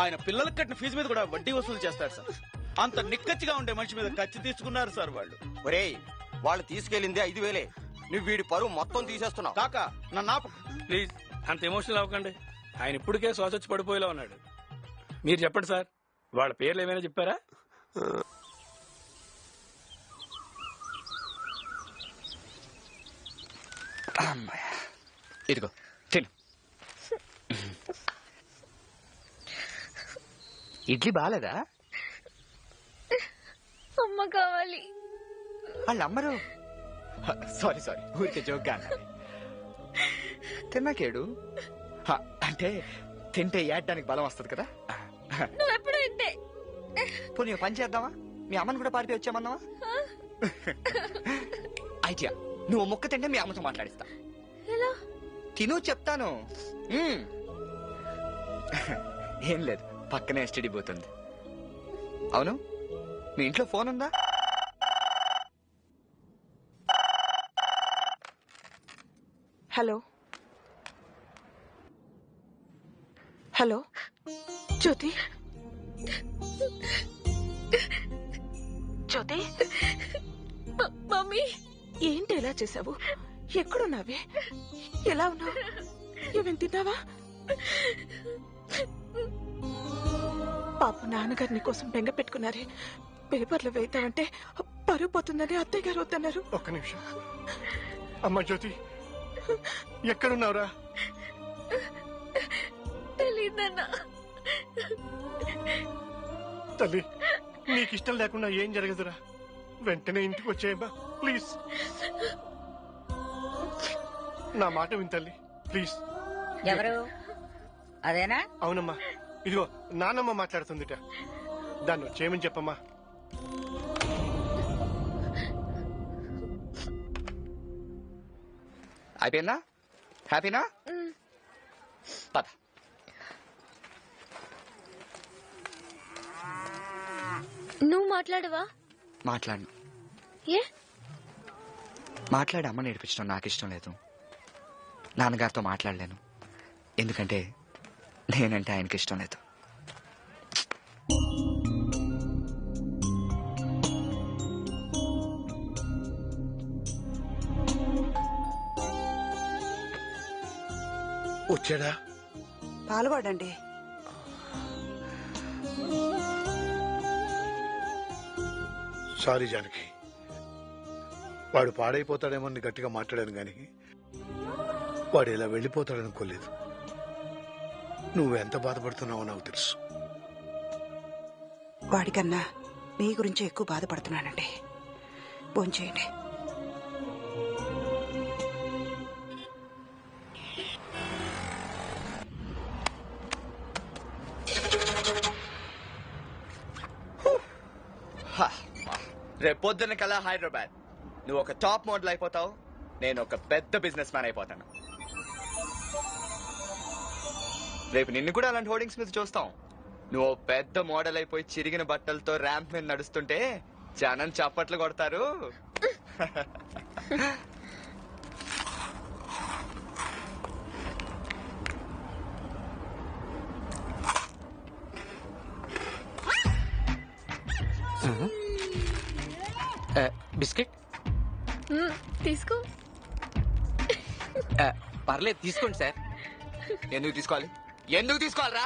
ఆయన పిల్లలకు కట్టిన ఫీజు మీద కూడా వడ్డీ వసూలు చేస్తాడు సార్. అంత నిక్కచ్చిగా ఉండే మనిషి మీద ఖర్చు తీసుకున్నారు సార్ వాళ్ళు. ఒరేయ్ వాళ్ళు తీసుకెళ్ళింది ఐదు వేలే. నువ్వు వీడి పరువు మొత్తం తీసేస్తున్నావు. కాక నన్ను ఆపు. ప్లీజ్ అంత ఎమోషనల్ అవ్వకండి. ఆయన ఇప్పటికే శ్వాస వచ్చి పడిపోయేలా ఉన్నాడు. మీరు చెప్పండి సార్ వాళ్ళ పేర్లు ఏమైనా చెప్పారా? ఇదిగో. ఇడ్లీ బాగాలేదా? అమ్మ కావాలి. వాళ్ళు అమ్మరు సారీ సారీ ఊరికే జోక్గా అన్నది తిన్నాకేడు? అంటే తింటే ఏడ్డానికి బలం వస్తుంది కదా? ఇంతే పోనీ ఓ పని చేద్దామా? మీ అమ్మని కూడా పారిపోయి వచ్చామన్నావా ఐడియా. నువ్వు ముక్క తింటే మీ అమ్మతో మాట్లాడిస్తా. ఎలా? తిను చెప్తాను. మ్మ్. ఏం లేదు. పక్కనే ఎస్టీడీ పోతుంది అవును? మీ ఇంట్లో ఫోన్ ఉందా? Hello. Hello. Jyoti. Jyoti. Mummy. ఏంటి ఎలా చేసావు ఎక్కడున్నావే? ఎలా ఉన్నావు? ఏమేం తిన్నావా? పాప నాన్నగారు నీ కోసం బెంగ పెట్టుకున్నారే. పేపర్లో వేద్దామంటే పరుగు పోతుందని అత్తయ్య గారు వద్దన్నారు. ఒక్క నిమిషం. అమ్మ జ్యోతి ఎక్కడున్నావురా? తెలీదన్నా. తల్లి నీకు ఇష్టం లేకుండా ఏం జరగదురా. వెంటనే ఇంటికి వచ్చేయమ్మా ప్లీజ్. నా మాట విని తల్లి ప్లీజ్. ఎవరు? అదేనా? అవునమ్మా. ఇదిగో నానమ్మ మాట్లాడుతుందిట. దాన్ని వచ్చేయమని చెప్పమ్మా. అయిపోయిందా? హ్యాపీనా? పద. నువ్వు మాట్లాడవా? మాట్లాడు ఏ? మాట్లాడి అమ్మ నేర్పించడం నాకు ఇష్టం లేదు. నాన్నగారితో మాట్లాడలేను. ఎందుకంటే నేనంటే ఆయనకి ఇష్టం లేదు. వచ్చాడా? పాల్గొడండి సారీ జానకి. వాడు పాడైపోతాడేమో అని గట్టిగా మాట్లాడాను గాని వాడు ఇలా వెళ్ళిపోతాడనుకోలేదు నువ్వెంత బాధపడుతున్నావో నాకు తెలుసు. వాడికన్నా మీ గురించి ఎక్కువ బాధపడుతున్నానండి. భోంచేయండి రేపు పొద్దున్న కల్లా హైదరాబాద్. నువ్వు ఒక టాప్ మోడల్ అయిపోతావు నేను ఒక పెద్ద బిజినెస్ మ్యాన్ అయిపోతాను. రేపు నిన్ను కూడా అలాంటి హోర్డింగ్స్ మీద చూస్తాం. నువ్వు పెద్ద మోడల్ అయిపోయి చిరిగిన బట్టలతో ర్యాంప్ మీద నడుస్తుంటే జనం చప్పట్లు కొడతారు. బిస్కెట్? తీసుకో. పర్లేదు తీసుకోండి సార్. ఎందుకు తీసుకోవాలి? ఎందుకు తీసుకోవాలరా?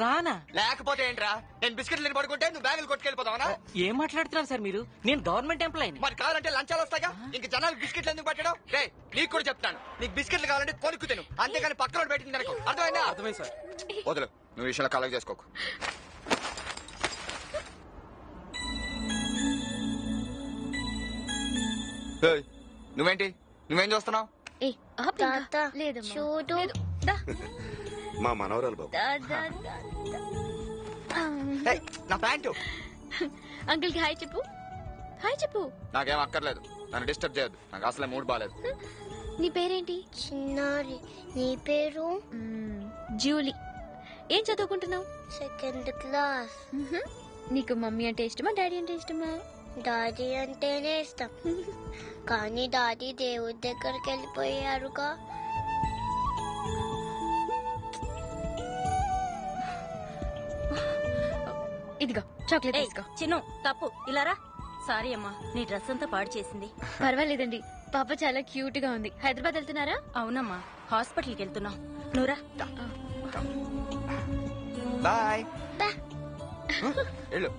రానా? లేకపోతే ఏంట్రా? నేను బిస్కెట్లు తిని పడుకుంటే నువ్వు బ్యాగులు కొట్టుకెళ్ళిపోతావా ఏం మాట్లాడుతున్నారు సార్ మీరు? నేను గవర్నమెంట్ ఎంప్లాయీ మరి కావాలంటే లంచాలు వస్తాయిగా? ఇంక జనాలు బిస్కెట్లు ఎందుకు పట్టడం? రే నీకు కూడా చెప్తాను. నీకు బిస్కెట్లు కావాలంటే కొనుక్కు తిను. అంతేగాని పక్కన పెట్టింది అనుకో అర్థమైందా? అర్థమైంది సార్. వదులు. నువ్వు విషయంలో కలెక్ట్ చేసుకోకు. ఏయ్, నువ్వేంటి? నువ్వేం చూస్తున్నావు. చూడు. మా మనవరాలు బాబు. ఏయ్, నా ప్యాంటు. అంకుల్కి హాయ్ చెప్పు. హాయ్ చెప్పు. నాకేం అక్కర్లేదు. నన్ను డిస్టర్బ్ చేయొద్దు. నాకు అసలే మూడ్ బాగాలేదు నీ పేరేంటి? చిన్నారి. నీ పేరు? మ్మ్, జూలీ. ఏం చదువుకుంటున్నావు? Second class. మ్హూ. నీకు మమ్మీ అంటే ఇష్టమా డాడీ అంటే ఇష్టమా? డాడీ అంటేనే ఇష్టం. కానీ డాడీ దేవుడి దగ్గరికి వెళ్ళిపోయారుగా. ఇదిగో చాక్లెట్ తీసుకో. చిన్ను తప్పు. ఇలారా సారీ అమ్మా నీ డ్రెస్ అంతా పాడు చేసింది పర్వాలేదండి పాప చాలా క్యూట్గా ఉంది. హైదరాబాద్ వెళ్తున్నారా? అవునమ్మా హాస్పిటల్కి వెళ్తున్నాం. నువ్వురా బాయ్. వెళ్ళు.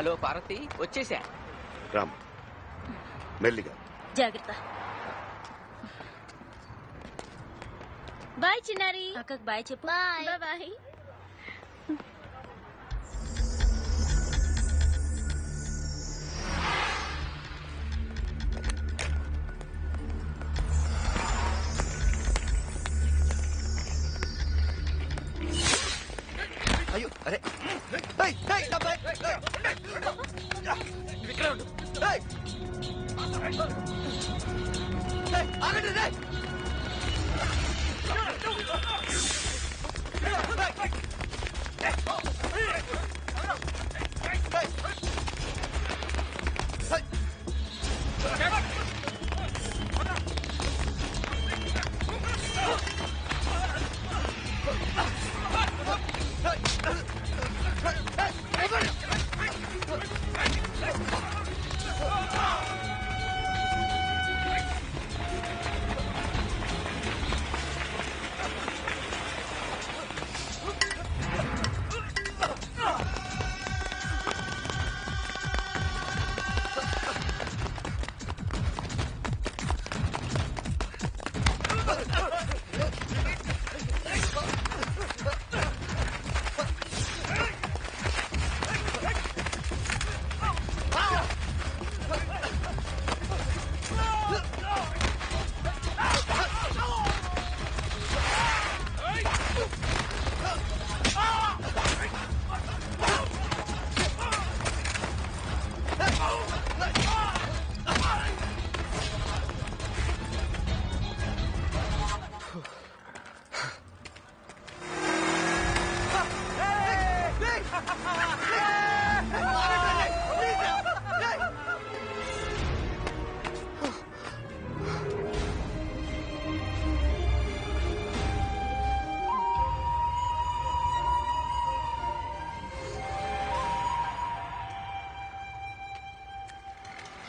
హలో పార్వతి వచ్చేసా? రామ్ మెల్లిగా. జాగ్రత్త. బాయ్ చిన్నారి. అక్కకు బాయ్ చెప్పు. బాయ్. బాయ్. ఆగండి,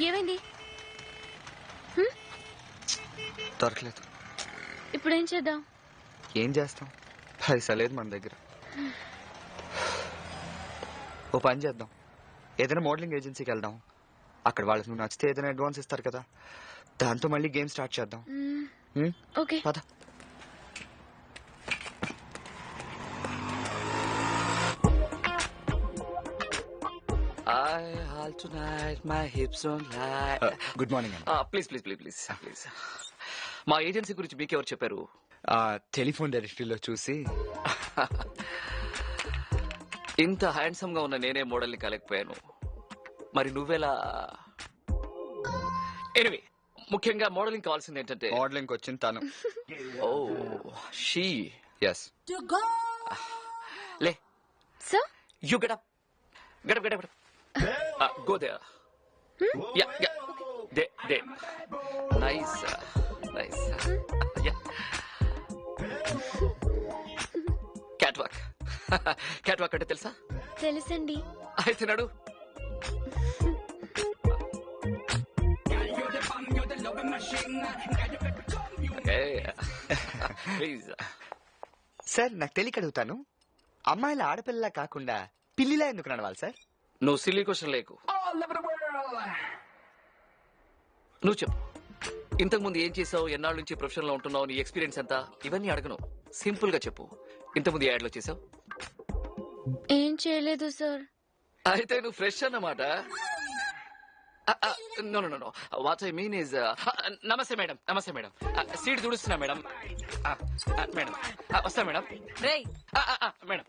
ఏమైంది? దొరకలేదు. ఇప్పుడు ఏం చేద్దాం? ఏం చేస్తాం? పైసా లేదు మన దగ్గర. ఓ పని చేద్దాం. ఏదైనా మోడలింగ్ ఏజెన్సీకి వెళ్దాం. అక్కడ వాళ్ళకి నువ్వు నచ్చితే ఏదైనా అడ్వాన్స్ ఇస్తారు కదా. దాంతో మళ్ళీ గేమ్ స్టార్ట్ చేద్దాం? ఓకే. పద. I all tonight, my hips don't lie. Good morning అండి please please please please please మా ఏజెన్సీ గురించి మీకెవరు చెప్పారు? టెలిఫోన్ డైరెక్టరీలో చూసి. ఇంత హ్యాండ్సమ్గా ఉన్న నేనే మోడల్ని కాలేకపోయాను. మరి నువ్వెలా? ఎనివే ముఖ్యంగా మోడలింగ్ కావాల్సింది ఏంటంటే మోడలింగ్ వచ్చిన తను. ఓ షీ ఎస్ లే. So you get up get up get up go they yeah yeah they they nice nice yeah catwalk catwalk అంటే తెలుసా? తెలుసండి. అయితే నడు సార్ నాకు తెలియక అడుగుతాను. అమ్మాయిల ఆడపిల్ల కాకుండా పిల్లిలా ఎందుకు నడవాలి సార్ నువ్వు సిల్లీ క్వశ్చన్ లేకు నువ్వు చెప్పు. ఇంతకు ముందు ఏం చేసావు? ఎన్నాళ్ళ నుంచి ప్రొఫెషన్లో ఉంటున్నావు? నీ ఎక్స్పీరియన్స్ ఎంత? ఇవన్నీ అడగను. సింపుల్గా చెప్పు. ఇంతకుముందు యాడ్లో చేసావు? ఏం చేయలేదు సార్ అయితే నువ్వు ఫ్రెష్ అన్నమాట. No no no what I mean is నమస్తే మేడం నమస్తే మేడం. సీట్ తుడుస్తున్నా మేడం. మేడం. వస్తా మేడం. రేయ్. మేడం.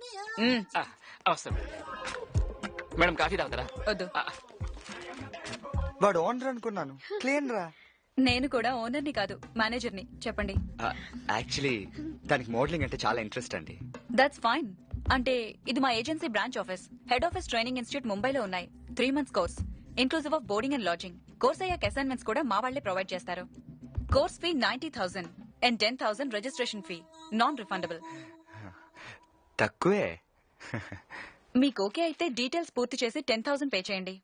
వస్తా మేడం. మేడం కాఫీ తాగుతారా? వద్దు. వాడు ఓనర్ అనుకున్నాను. క్లీన్ రా. నేను కూడా ఓనర్ని కాదు మేనేజర్ని. చెప్పండి. యాక్చువల్లీ దానికి మోడలింగ్ అంటే చాలా ఇంట్రెస్ట్ అండి. దట్స్ ఫైన్ అంటే ఇది మా agency branch office. Head office training institute ముంబైలో ఉన్నాయి. Three months course inclusive of boarding and lodging course అయ్యాక అసైన్మెంట్స్ కూడా మా వాళ్ళే ప్రొవైడ్ చేస్తారు. Course fee ninety thousand and ten thousand registration fee non refundable తక్కువే. మీకు ఓకే అయితే డీటెయిల్స్ పూర్తి చేసి టెన్ థౌసండ్ పే చేయండి.